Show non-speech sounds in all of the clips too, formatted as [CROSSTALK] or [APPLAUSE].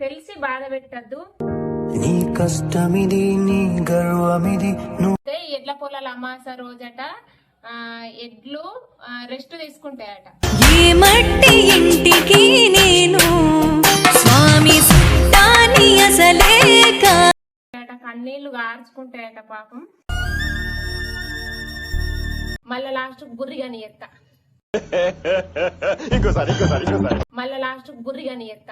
తెలిసి బాధ పెట్టద్దు. నీ కష్టమిది నీ గర్వమిది ఎడ్ల పొలాల అమాస రోజట ఆ, ఎడ్లు రెస్ట్ తీసుకుంటాయట. ఈ మట్టి ఇంటికి నేను స్వామి సుట్టాని అసలే కన్నీళ్ళు గార్చుకుంటాయట పాపం. మళ్ళా లాస్ట్ బుర్రిగని ఎత్త. [LAUGHS] ఇంకోసారి ఇంకోసారి ఇంకోసారి. మళ్ళా లాస్ట్ బుర్రిగని ఎత్త.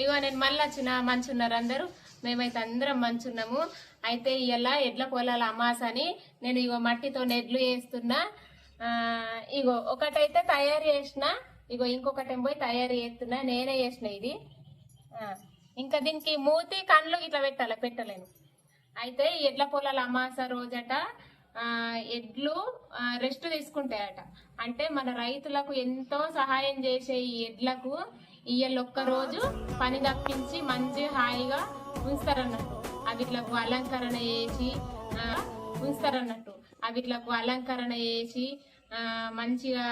ఇగో నేను మళ్ళీ వచ్చిన మంచున్నారు అందరూ. మేమైతే అందరం మంచున్నాము. అయితే ఇలా ఎడ్ల పొలాల అమాస అని నేను ఇగో మట్టితో ఎడ్లు వేస్తున్నా. ఇగో ఒకటైతే తయారు చేసిన ఇగో ఇంకొకటి పోయి తయారు చేస్తున్నా. నేనే చేసిన ఇది. ఇంకా దీనికి మూతి కళ్ళు ఇట్లా పెట్టాలి? పెట్టలేను. అయితే ఎడ్ల పొలాల అమాస రోజట ఎడ్లు రెస్ట్ తీసుకుంటాయట. అంటే మన రైతులకు ఎంతో సహాయం చేసే ఈ ఎడ్లకు ఇయ్యలు ఒక్క రోజు పని తప్పించి మంచి హాయిగా ఉంచుతారన్నట్టు. అవిట్లకు అలంకరణ చేసి ఉంచుతారన్నట్టు. అవిట్లకు అలంకరణ చేసి మంచిగా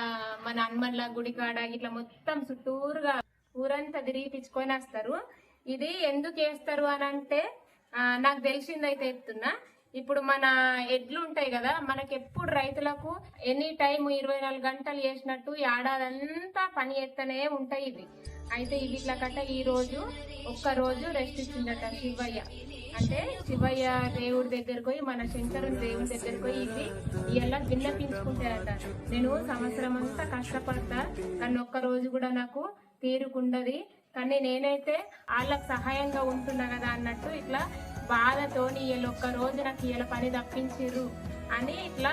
మన హనుమన్ల గుడి కాడ ఇట్లా మొత్తం చుట్టూరుగా ఊరంతా తిరిగిపించుకొని వస్తారు. ఇది ఎందుకు వేస్తారు అని అంటే నాకు తెలిసిందైతే ఎత్తున్నా ఇప్పుడు మన ఎడ్లు ఉంటాయి కదా మనకి ఎప్పుడు రైతులకు ఎనీ టైం ఇరవై నాలుగు గంటలు చేసినట్టు ఏడాదంతా పని ఎత్తనే ఉంటాయి ఇవి. అయితే ఇవి ఇట్లా కట్ట ఈ రోజు ఒక్క రోజు రెస్ట్ ఇచ్చిందట శివయ్య. అంటే శివయ్య దేవుడి దగ్గరకు పోయి మన శంకరుని దేవుడి దగ్గరకు పోయి ఇవి ఇలా విన్నపించుకుంటాయట నేను సంవత్సరం అంతా కష్టపడతా కానీ ఒక్క రోజు కూడా నాకు తీరుకుండది. కానీ నేనైతే వాళ్ళకి సహాయంగా ఉంటున్నా కదా అన్నట్టు ఇట్లా బాధతోని వీళ్ళు ఒక్క రోజు నాకు వీళ్ళ పని తప్పించిర్రు అని ఇట్లా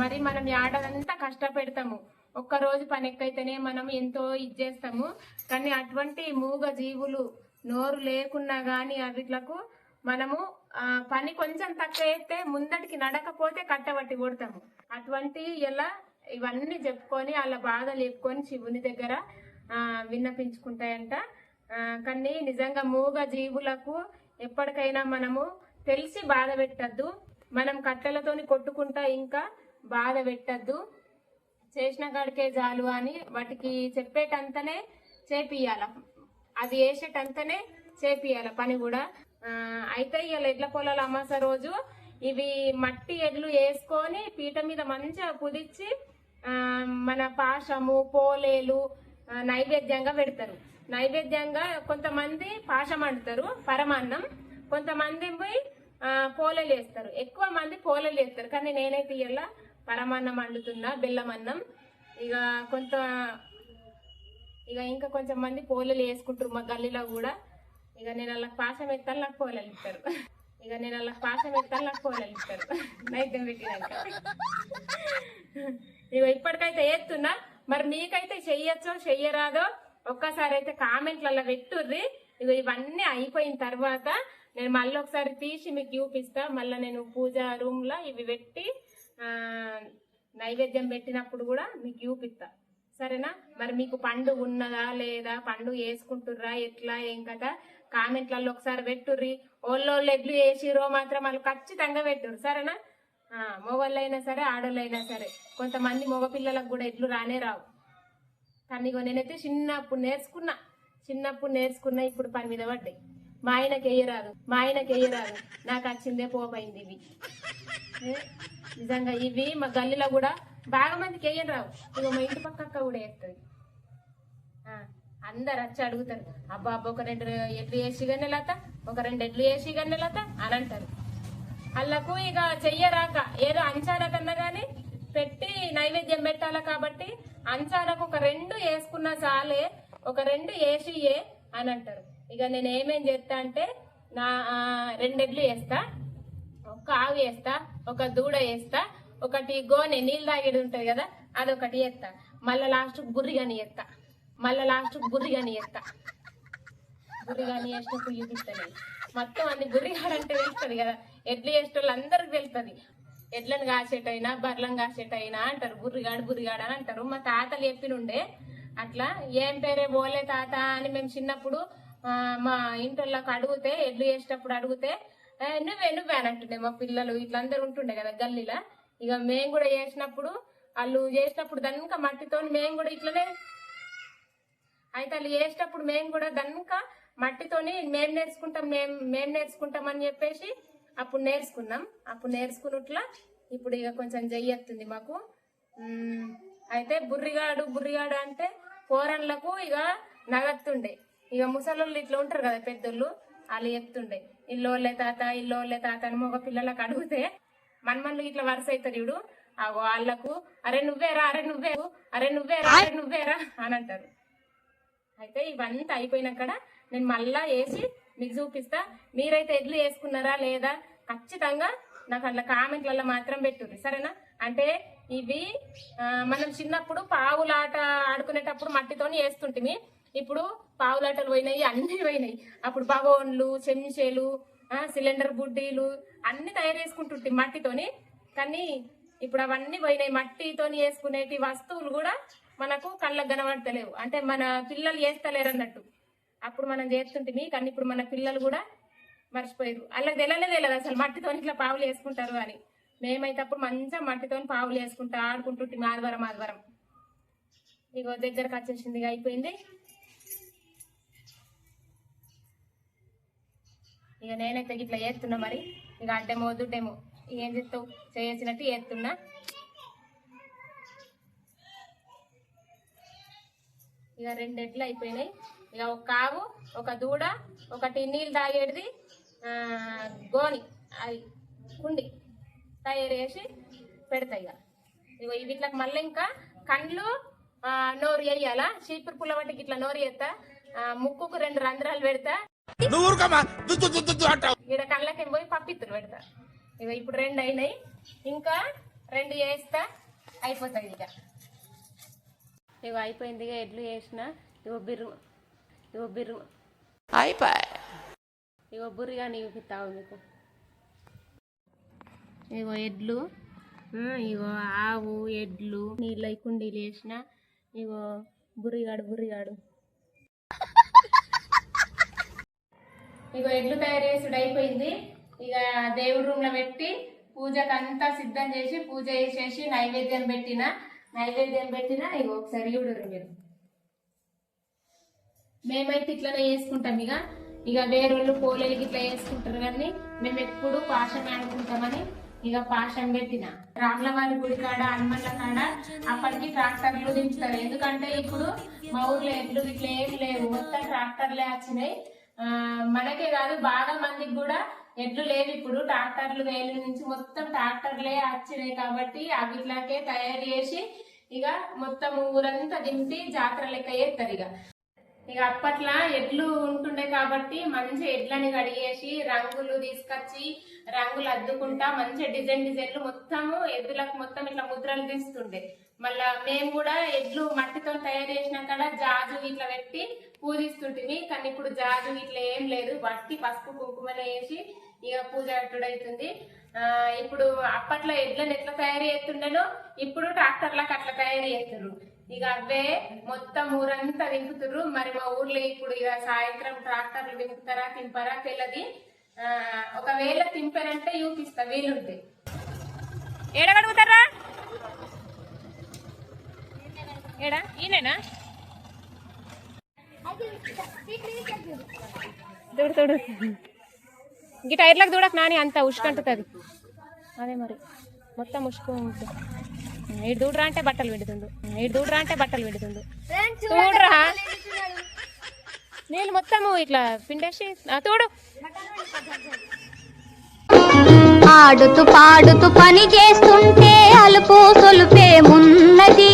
మరి మనం ఆడదంతా కష్టపెడతాము. ఒక్క రోజు పని ఎక్కైతేనే మనం ఎంతో ఇచ్చేస్తాము కానీ అటువంటి మూగ జీవులు నోరు లేకున్నా కానీ అవిట్లకు మనము ఆ, పని కొంచెం తక్కువ అయితే ముందటికి నడకపోతే కట్టబట్టి కొడతాము. అటువంటి ఇలా ఇవన్నీ చెప్పుకొని వాళ్ళ బాధలు చెప్పుకొని శివుని దగ్గర విన్నపించుకుంటాయంట. కానీ నిజంగా మూగ జీవులకు ఎప్పటికైనా మనము తెలిసి బాధ పెట్టద్దు. మనం కట్టెలతోని కొట్టుకుంటా ఇంకా బాధ పెట్టద్దు. చేసిన కాడికే చాలు అని వాటికి చెప్పేటంతనే చేపియాల అది వేసేటంతనే చేపియాల పని కూడా. అయితే ఇవాళ ఎడ్ల పొలాల అమాస రోజు ఇవి మట్టి ఎడ్లు వేసుకొని పీట మీద మంచిగా కుదిచ్చి మన పాశము పోలేలు నైవేద్యంగా పెడతారు. నైవేద్యంగా కొంతమంది పాశం అంటారు పరమాన్నం. కొంతమంది పోయి పోలేలు వేస్తారు. ఎక్కువ మంది పోలేలు వేస్తారు. కానీ నేనైతే ఇలా పరమాన్నం వండుతున్నా బెల్లం అన్నం. ఇక కొంత ఇక ఇంకా కొంచెం మంది పోలేలు వేసుకుంటారు మా గల్లీలో కూడా. ఇక నేను అలా పాశం ఎత్తాను నాకు పోలేలు ఇస్తారు. ఇక నేను అలా పాశం ఎత్తాను నాకు పోలేలు ఇస్తారు. నైద్యం పెట్టినాక. ఇక ఇప్పటికైతే వేస్తున్నా మరి మీకైతే చెయ్యొచ్చో చెయ్యరాదో ఒక్కసారి అయితే కామెంట్లలో పెట్టుర్రి. ఇక ఇవన్నీ అయిపోయిన తర్వాత నేను మళ్ళీ ఒకసారి తీసి మీకు చూపిస్తా. మళ్ళీ నేను పూజ రూమ్లో ఇవి పెట్టి నైవేద్యం పెట్టినప్పుడు కూడా మీకు చూపిస్తా. సరేనా? మరి మీకు పండు ఉన్నదా లేదా? పండు వేసుకుంటుర్రా? ఎట్లా? ఏం కదా కామెంట్లలో ఒకసారి పెట్టుర్రి. ఓళ్ళోళ్ళు ఎడ్లు వేసిరో మాత్రం వాళ్ళు ఖచ్చితంగా పెట్టుర్రు. సరేనా? ఆ, మగవాళ్ళైనా సరే ఆడోళ్ళైనా సరే. కొంతమంది మగపిల్లలకు కూడా ఎడ్లు రానే రావు. కానీ నేనైతే చిన్నప్పుడు నేర్చుకున్నా. చిన్నప్పుడు నేర్చుకున్నా ఇప్పుడు పని మీద పడ్డాయి. మా ఆయనకి వేయరాదు మా ఆయనకి వేయరాదు నాకు వచ్చిందే పోపోయింది ఇవి. నిజంగా ఇవి మా గల్లీలో కూడా బాగా మందికి వేయను రావు ఇగో మా ఇంటి పక్క అక్క కూడా వేస్తుంది అందరు వచ్చి అడుగుతారు అబ్బా అబ్బా ఒక రెండు ఎడ్లు వేసి కానీ లత ఒక రెండు ఎడ్లు వేసి కానీ లత అని అంటారు. వాళ్ళకు ఇక చెయ్యరాక ఏదో అంచారకన్నా కానీ పెట్టి నైవేద్యం పెట్టాలి కాబట్టి అంచారకు ఒక రెండు వేసుకున్నా చాలే ఒక రెండు వేసియే అని అంటారు. ఇక నేను ఏమేం చేస్తా అంటే నా రెండెడ్లు వేస్తా ఒక ఆవు వేస్తా ఒక దూడ వేస్తా ఒకటి గోనె నీళ్ళు తాగేది ఉంటుంది కదా అదొకటి వేస్తా మళ్ళీ లాస్ట్ బుర్రిగాని వేస్తా మళ్ళీ లాస్ట్ బుర్రిగాని వేస్తా బుర్రిగాని వేసినప్పుడు చూపిస్తాను. మొత్తం అన్ని బుర్రిగాడంటే తెలుస్తుంది కదా. ఎడ్లు వేసేటోళ్ళు అందరికి తెలుస్తుంది. ఎడ్లను కాసేటైనా బర్లను కాసేటైనా అంటారు. బుర్రిగాడు బుర్రిగాడు అని అంటారు. మా తాతలు చెప్పినుండే అట్లా ఏం పేరే పోలే తాత అని మేము చిన్నప్పుడు మా ఇంటోళ్ళకి అడిగితే ఎడ్లు వేసేటప్పుడు అడిగితే నువ్వే నువ్వే అని అంటుండే మా పిల్లలు. ఇట్లందరూ ఉంటుండే కదా గల్లీలా. ఇక మేము కూడా చేసినప్పుడు వాళ్ళు చేసినప్పుడు దన్క మట్టితో మేము కూడా ఇట్లనే అయితే వాళ్ళు చేసేటప్పుడు మేము కూడా దన్క మట్టితోని మేము నేర్చుకుంటాం మేము మేము నేర్చుకుంటాం అని చెప్పేసి అప్పుడు నేర్చుకున్నాం. అప్పుడు నేర్చుకున్నట్లా ఇప్పుడు ఇక కొంచెం చెయ్యొస్తుంది మాకు. అయితే బుర్రిగాడు బుర్రిగాడు అంటే పోరన్లకు ఇక నగత్తుండే. ఇక ముసలోళ్ళు ఇట్లా ఉంటారు కదా పెద్దోళ్ళు వాళ్ళు చెప్తుండే ఇల్లోళ్ళే తాత ఇల్లోళ్ళే తాత అని మగ పిల్లలకు అడిగితే మనమన్లు ఇట్లా వరుస అవుతారు ఇడు ఆ వాళ్ళకు అరే నువ్వేరా అరే నువ్వే అరే నువ్వేరా అరే నువ్వేరా అని అంటారు. అయితే ఇవంతా అయిపోయినక్కడ నేను మళ్ళా వేసి మీకు చూపిస్తా మీరైతే ఎడ్లు వేసుకున్నారా లేదా? ఖచ్చితంగా నాకు అట్లా కామెంట్లలో మాత్రం పెట్టుర్రి సరేనా? అంటే ఇవి మనం చిన్నప్పుడు పావులాట ఆడుకునేటప్పుడు మట్టితోని వేస్తుంటిమి ఇప్పుడు పావులాటలు పోయినాయి అన్నీ పోయినాయి. అప్పుడు బగోన్లు చెంచేలు సిలిండర్ బుడ్డీలు అన్ని తయారు చేసుకుంటుంటే మట్టితోని. కానీ ఇప్పుడు అవన్నీ పోయినాయి. మట్టితోని వేసుకునేటి వస్తువులు కూడా మనకు కళ్ళకు కనబడతలేవు. అంటే మన పిల్లలు చేస్తలేరు అన్నట్టు. అప్పుడు మనం చేస్తుంటిమి కానీ ఇప్పుడు మన పిల్లలు కూడా మర్చిపోయారు వాళ్ళకి తెలియనే తెలియదు అసలు మట్టితో ఇట్లా పావులు వేసుకుంటారు అని. మేమైతే అప్పుడు మంచిగా మట్టితో పావులు వేసుకుంటా ఆడుకుంటుంటే ఆదివారం ఆదివారం ఇగో దగ్గరకు వచ్చేసింది అయిపోయింది. ఇక నేనైతే ఇట్లా చేస్తున్నా మరి. ఇక అడ్డేమో దుడ్డేమో ఏం చేస్తావు? చేసినట్టు చేస్తున్నా. ఇక రెండు ఎడ్లు అయిపోయినాయి. ఇక ఒక కావు ఒక దూడ ఒకటి నీళ్ళు తాగేటిది గోని అది కుండి తయారు చేసి పెడతాయి ఇక. ఇగో వీటికి మళ్ళీ ఇంకా కండ్లు నోరు వేయాలా? చీపురు పుల్ల వంటికి ఇట్లా నోరు వేస్తా. ముక్కుకు రెండు రంధ్రాలు పెడతా. ఈడ కళ్ళకి పోయి పప్పిత్తులు పెడతా. ఇగో ఇప్పుడు రెండు అయినాయి. ఇంకా రెండు చేస్తా. అయిపోతుంది ఇక. ఇగో అయిపోయింది ఇక ఎడ్లు వేసిన ఇగో బిర్రు ఇగో బిర్రు. ఇగో బుర్రిగా చూపిస్తావు మీకు ఇగో. ఎడ్లు. ఇగో ఆవు ఎడ్లు నీళ్ళ కుండీలు వేసిన. ఇగో బుర్రిగాడు బుర్రిగాడు. ఇగో ఎడ్లు తయారు చేసుడు అయిపోయింది ఇక దేవుడి రూమ్లో పెట్టి పూజకు అంతా సిద్ధం చేసి పూజ చేసేసి నైవేద్యం పెట్టిన నైవేద్యం పెట్టిన ఇగో ఒకసారి చూడరు మీరు మేమైతే ఇట్లనే చేసుకుంటాం ఇక ఇక వేరే వాళ్ళు పోలేలకి ఇట్లా చేసుకుంటారు కానీ మేము ఎప్పుడు పాషం అనుకుంటామని ఇక పాషం పెట్టిన. రాములవారి గుడి కాడ హనుమన్ల కాడ అప్పటికి ట్రాక్టర్లు దించుతారు ఎందుకంటే ఇప్పుడు మా ఊర్లో ఎడ్లు ఇట్లా ఏం లేవు. మొత్తం ట్రాక్టర్లే వచ్చినాయి. మనకే కాదు బాగా మందికి కూడా ఎడ్లు లేవు ఇప్పుడు. ట్రాక్టర్లు వేలు నుంచి మొత్తం ట్రాక్టర్లే వచ్చినాయి కాబట్టి అవి ఇట్లాకే తయారు చేసి ఇక మొత్తం ఊరంతా దింపి జాతర లెక్క చేస్తారు ఇక. ఇక అప్పట్లో ఎడ్లు ఉంటుండే కాబట్టి మంచి ఎడ్లని కడిగేసి రంగులు తీసుకొచ్చి రంగులు అద్దుకుంటా మంచి డిజైన్ డిజైన్లు మొత్తము ఎద్దులకు మొత్తం ఇట్లా ముద్రలు తీస్తుండే. మళ్ళా మేము కూడా ఎడ్లు మట్టితో తయారు చేసిన కాడ జాజు ఇట్లా పెట్టి పూజిస్తుంటిమి. కానీ ఇప్పుడు జాజు ఇట్లా ఏం లేదు. వట్టి పసుపు కుంకుమనే వేసి ఇక పూజ అట్టుడైతుంది ఆ, ఇప్పుడు అప్పట్లో ఎడ్లను ఎట్లా తయారు చేస్తుండేనో ఇప్పుడు ట్రాక్టర్లకు అట్లా తయారు చేస్తారు ఇక అవే మొత్తం ఊరంతా దింపుతుర్రు మరి మా ఊర్లో ఇప్పుడు ఇక సాయంత్రం ట్రాక్టర్లు దింపుతారా తింపారా తెల్లది ఆ, ఒకవేళ తింపారంటే చూపిస్తా. వీలుంటే. ఏడగడుగుతారా? ఏడా? ఈయనేనా? దూడు దూడు ఇంక టైర్లకు దూడకు నాని అంత ఉష్కంటుంది అదే మరి. మొత్తం ఉష్కు ఉంటుంది. ఇటు దూడరా అంటే బట్టలు పెడుతుండు ఇటు దూడరా అంటే బట్టలు పెడుతుండు చూడరా నీళ్ళు మొత్తము ఇట్లా పిండేసి తోడు. ఆడుతూ పాడుతూ పని చేస్తుంటే అలుపు సొలుపేమున్నది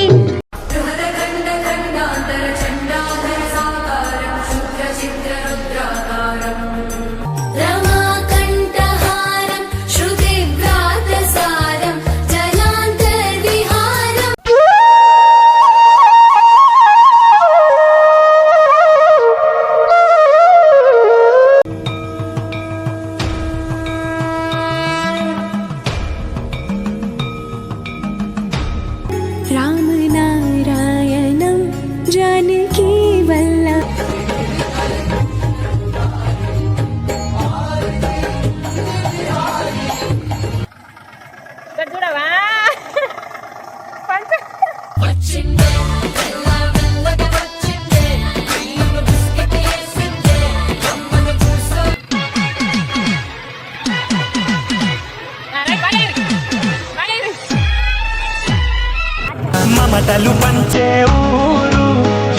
కథలు పంచే ఊరు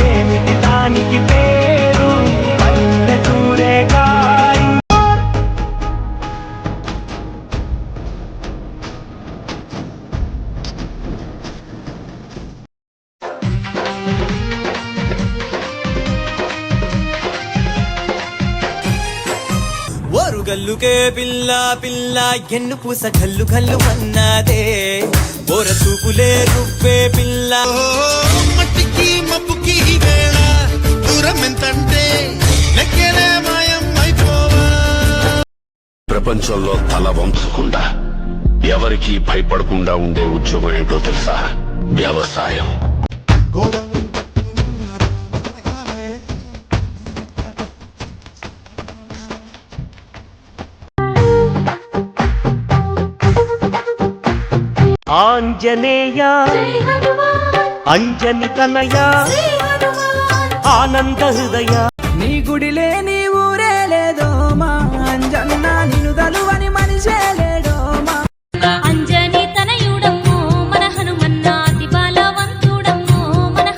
ఏమిటి దానికి పేరు? పల్లెటూరే కాయి ఓరుగల్లుకే పిల్ల పిల్ల ఎన్ను పూస గల్లు గల్లు అన్నదే. ఓర చూపులే రువ్వే పిల్ల. మట్టికి మబ్బుకి వేళ దూరం ఎంతంటే లెక్కలే మాయం అయిపోవా. ప్రపంచంలో తల వంచకుండా ఎవరికీ భయపడకుండా ఉండే ఉద్యోగం ఏంటో తెలుసా? వ్యవసాయం. ఆంజనేయ అంజని తనయ ఆనంద హృదయ. నీ గుడిలే నీ ఊరే లేదో మా అంజన్న నిలుదలు.